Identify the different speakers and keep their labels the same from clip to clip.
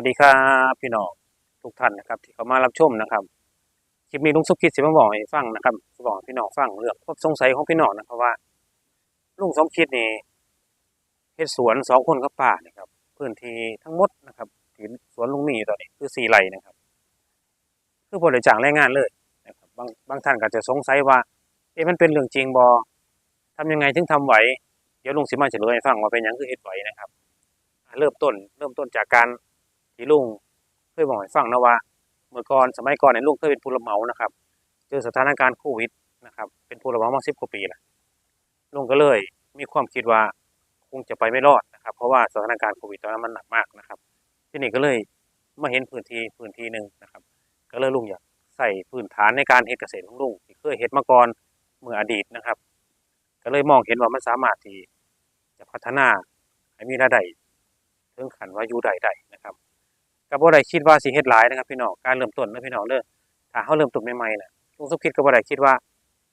Speaker 1: วัสดีครับพี่น้องทุกท่านนะครับ ที่เข้ามารับชมนะครับคลิปนี้ลุงสุขิดสิมาบอกให้ฟังนะครับบอกพี่น้องฟังเรื่องความสงสัยของพี่น้องนะครับว่าลุงสมคิดนี่เฮ็ดสวนสองคนกับป้านี่ครับ พื้นที่ทั้งหมดนะครับที่สวนลุงมีตอนนี้คือสี่ไร่นะครับ คือบ่ได้จ้างแรงงานเลยนะครับบางบางท่านก็จะสงสัยว่าเอ๊ะมันเป็นเรื่องจริงบ่ทำยังไงถึงทำไหวเดี๋ยวลุงสิมาเฉลยให้ฟังว่าเป็นยังคือเฮ็ดไหวนะครับ เริ่มต้น เริ่มต้นจากการ ที่ลุงเคยบอกให้ฟังนะว่า เมื่อก่อนสมัยก่อนเนี่ยลุงเคยเป็นผู้รับเหมานะครับเจอสถานการณ์โควิดนะครับ เป็นผู้รับเหมามาสิบกว่าปีล้วลุงก็เลยมีความคิดว่าคงจะไปไม่รอดนะครับ เพราะว่าสถานการณ์โควิดตอนนั้นมันหนักมากนะครับ ที่นี่ก็เลยมาเห็นพื้นที่พื้นที่หนึ่งนะครับ ก็เลยลุงอยากใส่พื้นฐานในการเฮ็ดเกษตรของลุงที่เคยเฮ็ดมาก่อนเมื่ออดีตนะครับ ก็เลยมองเห็นว่ามันสามารถที่จะพัฒนาให้มีรายได้ถึงขันว่าอยู่ใดๆนะครับ ก็บ่ได้คิดว่าสิเฮ็ดหลายนะครับพี่น้องการเริ่มต้นนะพี่น้องเด้อถ้าเฮาเริ่มต้นใหม่ๆน่ะลุงสมคิดก็บ่ได้คิดว่า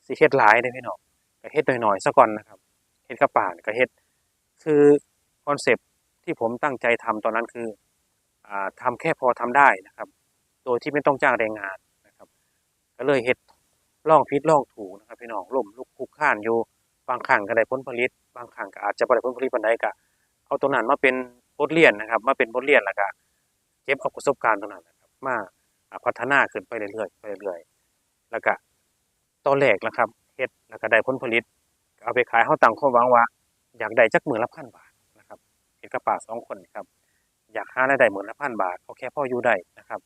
Speaker 1: สิเฮ็ดหลายเด้อพี่น้องก็เฮ็ดน้อยๆซะก่อนนะครับเฮ็ดกับป่านก็เฮ็ดคือคอนเซปที่ผมตั้งใจทำตอนนั้นคืออ่าทำแค่พอทำได้นะครับ โดยที่ไม่ต้องจ้างแรงงานนะครับ ก็เลยเฮ็ดล่องผิดลองถูกนะครับพี่น้องล้มลุกคลุกคลานอยู่บางครั้งก็ได้ผลผลิต บางครั้งก็อาจจะบ่ได้ผลผลิตปานใดก็เอาตรงนั้นมาเป็นบทเรียนนะครับ มาเป็นบทเรียนแล้วก็ เก็บเอาประสบการณ์ตรงนั้นนะครับมาพัฒนาขึ้นไปเรื่อยๆไปเรื่อยๆแล้วก็ตอนแรกนะครับเฮ็ดแล้วก็ได้ผลผลิต เอาไปขายเฮาตั้งความหวังว่า อยากได้จักหมื้อละพันบาทนะครับเฮ็ดกับป้าสองคนครับ อยากหารายได้หมื้อละพันบาทเอาแค่พ่ออยู่ได้นะครับ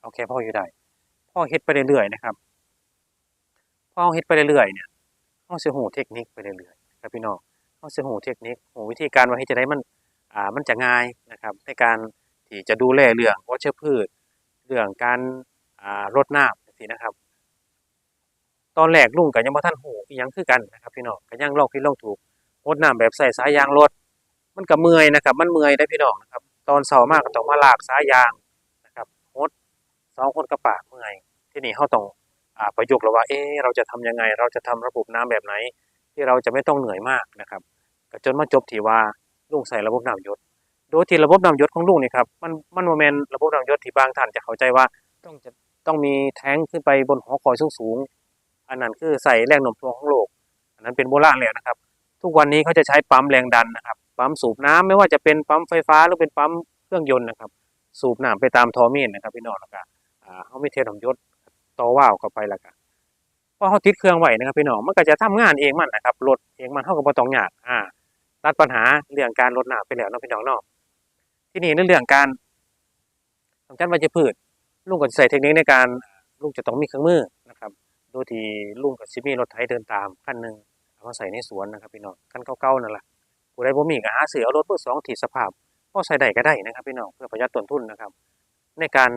Speaker 1: เอาแค่พ่ออยู่ได้พ่อเฮ็ดไปเรื่อยๆนะครับพ่อเฮ็ดไปเรื่อยๆเนี่ยเฮาเสิฮู้เทคนิคไปเรื่อยๆครับพี่น้องเฮาเสิฮู้เทคนิคฮู้วิธีการว่าเฮ็ดจังไดมันอ่ามันจะง่ายนะครับในการ ที่จะดูแลเรื่องวัชพืช เรื่องการรดน้ำจังซี่นะครับ ตอนแรกลุงก็ยังบ่ทันฮู้อิหยังคือกันนะครับพี่น้องก็ยังลองผิดลองถูกรดน้ำแบบใส่สายยางรถมันก็เมื่อยนะครับ มันเมื่อยได้พี่น้องนะครับ ตอนเช้ามากก็ต้องมาลากสายยางนะครับรดสองคนก็ปากเมื่อยที่นี้เฮาต้องอประยุกต์แล้วว่าเอ๊เราจะทำยังไง เราจะทำระบบน้ำแบบไหน ที่เราจะไม่ต้องเหนื่อยมากนะครับก็จนมาจบที่ว่าลุงใส่ระบบน้ำยศ โดยที่ระบบน้ำยศของลุงนี่ครับมันมันโมเมนระบบน้ำยศที่บางท่านจะเข้าใจว่าต้องจะต้องมีแท้งขึ้นไปบนหอคอยสูงๆอันนั้นคือใส่แรงโน้มถ่วงของโลก อันนั้นเป็นโบราณแล้วนะครับ ทุกวันนี้เขาจะใช้ปั๊มแรงดันนะครับปั๊มสูบน้ำไม่ว่าจะเป็นปั๊มไฟฟ้าหรือเป็นปั๊มเครื่องยนต์นะครับ สูบน้ำไปตามทอมีนนะครับพี่น้องแล้วก็อ่าเขาไม่เทน้ำยศต่อว่าวเข้าไปแล้วก็พอเขาติดเครื่องไหวนะครับพี่น้องมันก็จะทำงานเองมันนะครับรถเองมันเท่ากับบ่ต้องยากอ่าตัดปัญหาเรื่องการลดน้ำไปแล้วนะพี่น้องเนาะ ที่นี่ในเรื่องการกำจัดวัชพืชลุงก็จะใส่เทคนิคในการลุงจะต้องมีเครื่องมือนะครับ โดยที่ลุงกับซิมีรถไถเดินตามคันหนึ่งเอามาใส่ในสวนนะครับพี่น้องคันเก่าๆนั่นแหละผู้ใดบ่มีก็หาซื้อเอารถเบอร์สองที่สภาพพอใส่ได้ก็ได้นะครับพี่น้องเพื่อประหยัดต้นทุนนะครับ ในการ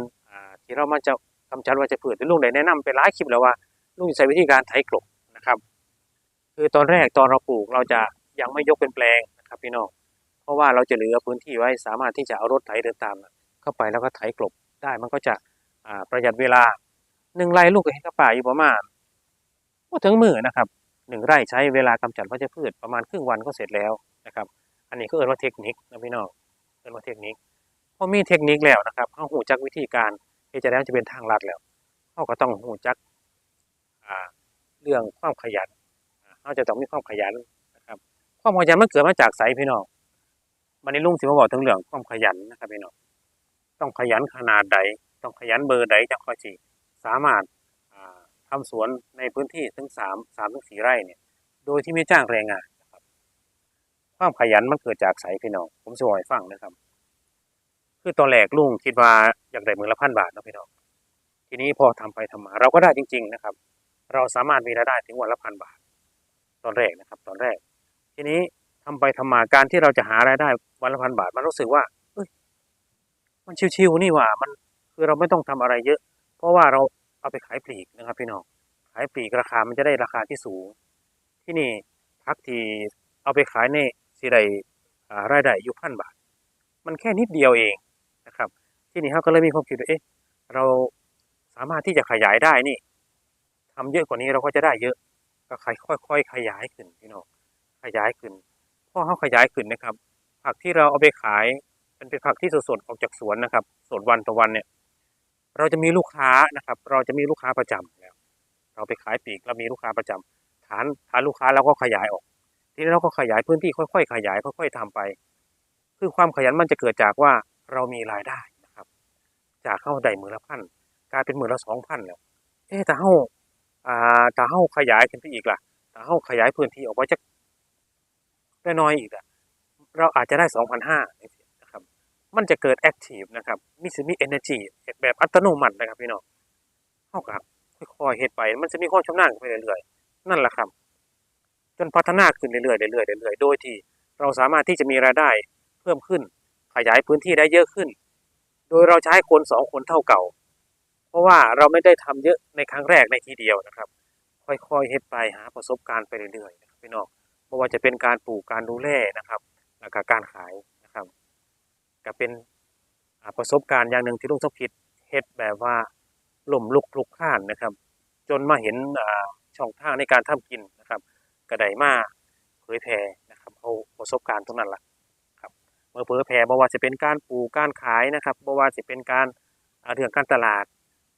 Speaker 1: ที่เรามาจะกำจัดวัชพืชลุงได้แนะนำไปหลายคลิปแล้วว่าลุงจะใช้วิธีการไถกลบนะครับ คือตอนแรกตอนเราปลูกเราจะยังไม่ยกเป็นแปลงนะครับพี่น้อง เพราะว่าเราจะเหลือพื้นที่ไว้สามารถที่จะเอารถไถเดินตาม เข้าไปแล้วก็ไถกลบได้มันก็จะประหยัดเวลาหนึ่งไร่ลูกเห็นกระป่าอยู่ประมาณก็ถึงมือนะครับหนึ่งไร่ใช้เวลากำจัดวัชพืชประมาณครึ่งวันก็เสร็จแล้วนะครับ อันนี้ก็เรียกว่าเทคนิคนะพี่น้องเรียกว่าเทคนิคพอมีเทคนิคแล้วนะครับเขาหูจักวิธีการที่จะแล้วจะเป็นทางลัดแล้วเขาก็ต้องหูจักเรื่องความขยันเขาจะต้องมีความขยันนะความขยันมันเกิดมาจากไสพี่น้อง วันนี้ลุงสิมาบอกถึงเรื่องความขยันนะครับพี่น้องต้องขยันขนาดใด ต้องขยันเบอร์ใดจะค่อยสิสามารถาทำสวนในพื้นที่ถึงสามสามถึงสี่ไร่เนี่ย โดยที่ไม่จ้างแรงงานนะครับความขยันมันเกิดจากไสพี่น้องผมจะบอกให้ฟังนะครับ คือตอนแรกลุงคิดว่าอยากได้มือละพันบาทนะพี่น้องทีนี้พอทำไปทำมา เราก็ได้จริง ๆนะครับ เราสามารถมีรายได้ถึงวันละพันบาท ตอนแรกนะครับ ตอนแรก ทีนี้ ทำไปทำมาการที่เราจะหารายได้วันละพันบาท มันรู้สึกว่าเอ้ยมันชิวๆนี่หว่า มันคือเราไม่ต้องทำอะไรเยอะ เพราะว่าเราเอาไปขายปลีกนะครับ พี่น้องขายปลีกราคามันจะได้ราคาที่สูง ที่นี่พักที่เอาไปขายในสิได้รายได้อยู่พันบาท มันแค่นิดเดียวเองนะครับ ที่นี่เขาก็เลยมีความคิดว่าเอ๊ะเราสามารถที่จะขยายได้นี่ทำเยอะกว่านี้เราก็จะได้เยอะ ก็ค่อยๆขยายขึ้นพี่น้องขยายขึ้น พ่อเขาขยายขึ้นนะครับ ผักที่เราเอาไปขายมันเป็นผักที่สดๆออกจากสวนนะครับ สดวันต่อวันเนี่ย เราจะมีลูกค้านะครับ เราจะมีลูกค้าประจำแล้ว เราไปขายปีกเรามีลูกค้าประจำฐานฐานลูกค้าเราก็ขยายออก ทีนี้เราก็ขยายพื้นที่ค่อยๆขยายค่อย ๆทำไป คือความขยันมันจะเกิดจากว่าเรามีรายได้นะครับ จากเข้าได้มือละพันกลายเป็นมือละสองพันแล้ว เอ๊ะแต่เฮาอ่าแต่เฮาขยายขึ้นไปอีกล่ะแต่เฮาขยายพื้นที่ออกไปจัก น้อยๆอีกอะเราอาจจะได้สองพันห้านะครับ มันจะเกิดแอคทีฟนะครับมีสิมี energy แบบอัตโนมัตินะครับพี่น้องเฮากับค่อยๆเฮ็ดไป มันจะมีความชำนาญไปเรื่อยๆ นั่นแหละครับ จนพัฒนาขึ้นเรื่อยๆเรื่อยๆเรื่อยๆ โดยที่เราสามารถที่จะมีรายได้เพิ่มขึ้น ขยายพื้นที่ได้เยอะขึ้น โดยเราใช้คนสองคนเท่าเก่า เพราะว่าเราไม่ได้ทำเยอะในครั้งแรกในทีเดียวนะครับ ค่อยๆเฮ็ดไปหาประสบการณ์ไปเรื่อยๆนะครับพี่น้อง ไม่ว่าจะเป็นการปลูกการดูแลนะครับแล้วก็การขายนะครับก็เป็นประสบการณ์อย่างหนึ่งที่ลุงสมคิดเฮ็ดแบบว่าล่มลุกคลุกคลานนะครับ จนมาเห็นช่องทางในการทำกินนะครับก็ไดมาเผยแพร่นะครับเอาประสบการณ์ตรงนั้นล่ะครับเมื่อเผยแพร่บ่ว่าจะเป็นการปลูกการขายนะครับบ่ว่าจะเป็นการเรื่องการตลาด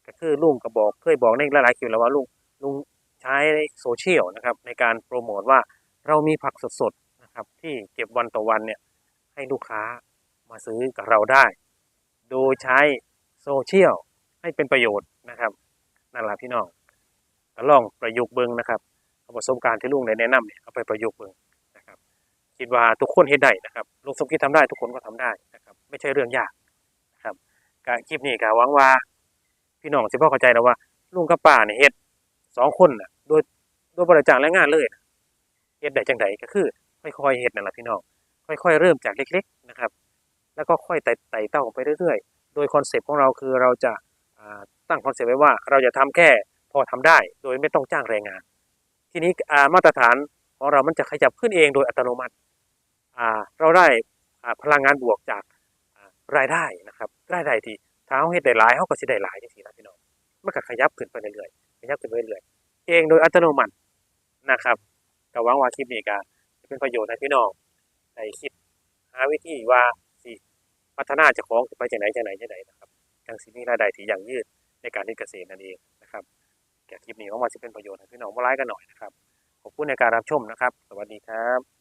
Speaker 1: ก็คือลุงก็บอกเคยบอกในหลายๆคลิปแล้วว่าลุงลุงใช้โซเชียลนะครับในการโปรโมทว่า เรามีผักสดๆนะครับ ที่เก็บวันต่อวันเนี่ยให้ลูกค้ามาซื้อกับเราได้ โดยใช้โซเชียลให้เป็นประโยชน์นะครับนั่นแหละพี่น้องก็ลองประยุกต์เบิ่งนะครับเอาประสบการณ์ที่ลุงได้แนะนำเนี่ยเอาไปประยุกต์เบิ่งนะครับ คิดว่าทุกคนเฮ็ดได้นะครับลุงสมคิดทำได้ทุกคนก็ทำได้นะครับ ไม่ใช่เรื่องยากนะครับก็คลิปนี้ก็หวังว่า พี่น้องสิพอเข้าใจแล้วว่าลุงกับป้าเนี่ยเฮ็ดสองคนน่ะโดยโดยบริจาคแรงงานเลยนะ เฮ็ดได้จังไดก็คือ ค่อยๆเฮ็ดนั่นแหละพี่น้องค่อย ๆ เริ่มจากเล็ก ๆนะครับ แล้วก็ค่อยไต่ไต่เต้าไปเรื่อยๆ โดยคอนเซปต์ของเราคือเราจะตั้งคอนเซปต์ไว้ว่า เราจะทำแค่พอทำได้ โดยไม่ต้องจ้างแรงงาน ทีนี้มาตรฐานของเรามันจะขยับขึ้นเองโดยอัตโนมัติเราได้พลังงานบวกจากรายได้นะครับรายได้ที่ถ้าเราเฮ็ดได้หลายเราก็สิได้หลายจังซี่นะพี่น้องมันก็ขยับขึ้นไปเรื่อยๆขยับขึ้นไปเรื่อยๆเองโดยอัตโนมัตินะครับ ก็หวังว่าคลิปนี้ก็จะเป็นประโยชน์ให้พี่น้องในคิดหาวิธีว่าสิพัฒนาจะคล้องไปจากไหนจากไหนจากไหนนะครับจังสิมีรายได้ที่ยั่งยืดในการที่เกษตรนั่นเองนะครับแก่คลิปนี้หวังว่าจะเป็นประโยชน์ให้พี่น้องมาไลค์กันหน่อยนะครับขอบคุณในการรับชมนะครับ สวัสดีครับ